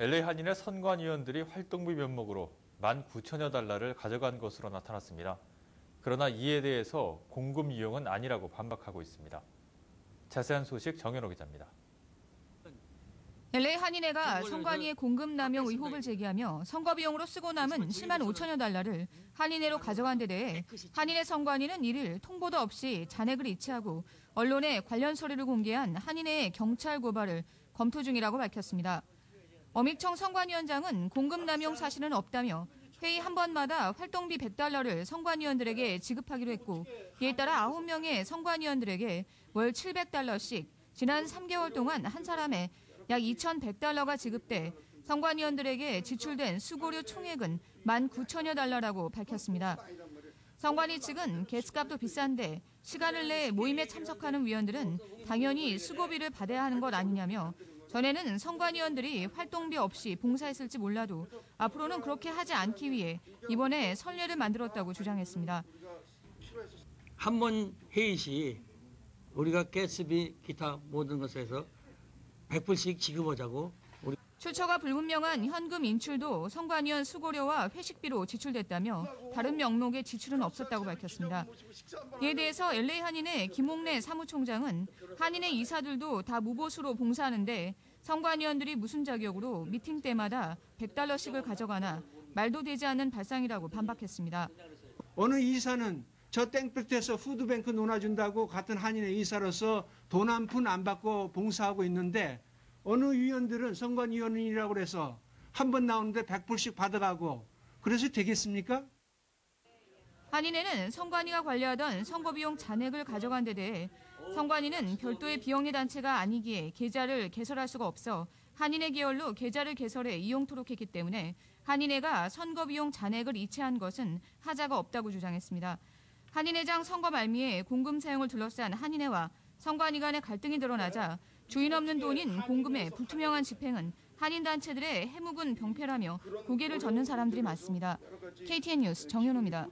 LA 한인의 선관위원들이 활동비 면목으로 19,000여 달러를 가져간 것으로 나타났습니다. 그러나 이에 대해서 공금 이용은 아니라고 반박하고 있습니다. 자세한 소식 정현호 기자입니다. LA 한인회가 선관위의 공금 남용 의혹을 제기하며 선거 비용으로 쓰고 남은 10만 5천여 달러를 한인회로 가져간 데 대해 한인회 선관위는 이를 통보도 없이 잔액을 이체하고 언론에 관련 서류를 공개한 한인회의 경찰 고발을 검토 중이라고 밝혔습니다. 어믹청 선관위원장은 공금 남용 사실은 없다며 회의 한 번마다 활동비 100달러를 선관위원들에게 지급하기로 했고 이에 따라 9명의 선관위원들에게 월 700달러씩 지난 3개월 동안 한 사람에 약 2,100달러가 지급돼 선관위원들에게 지출된 수고료 총액은 19,000여 달러라고 밝혔습니다. 선관위 측은 개수값도 비싼데 시간을 내 모임에 참석하는 위원들은 당연히 수고비를 받아야 하는 것 아니냐며 전에는 선관위원들이 활동비 없이 봉사했을지 몰라도 앞으로는 그렇게 하지 않기 위해 이번에 선례를 만들었다고 주장했습니다. 한 번 회의 시 우리가 가스비 기타 모든 것에서 100불씩 지급하자고 출처가 불분명한 현금 인출도 선관위원 수고료와 회식비로 지출됐다며 다른 명목의 지출은 없었다고 밝혔습니다. 이에 대해서 LA 한인의 김홍래 사무총장은 한인의 이사들도 다 무보수로 봉사하는데 선관위원들이 무슨 자격으로 미팅 때마다 100달러씩을 가져가나 말도 되지 않는 발상이라고 반박했습니다. 어느 이사는 저 땡볕에서 푸드뱅크 논아준다고 같은 한인의 이사로서 돈 한 푼 안 받고 봉사하고 있는데 어느 위원들은 선관위원이라고 해서 한 번 나오는데 100불씩 받아가고 그래서 되겠습니까? 한인회는 선관위가 관리하던 선거비용 잔액을 가져간 데 대해 선관위는 별도의 비영리 단체가 아니기에 계좌를 개설할 수가 없어 한인회 계열로 계좌를 개설해 이용토록 했기 때문에 한인회가 선거비용 잔액을 이체한 것은 하자가 없다고 주장했습니다. 한인회장 선거 말미에 공금 사용을 둘러싼 한인회와 선관위 간의 갈등이 드러나자 주인 없는 돈인 공금의 불투명한 집행은 한인 단체들의 해묵은 병폐라며 고개를 젓는 사람들이 많습니다. KTN 뉴스 정현호입니다.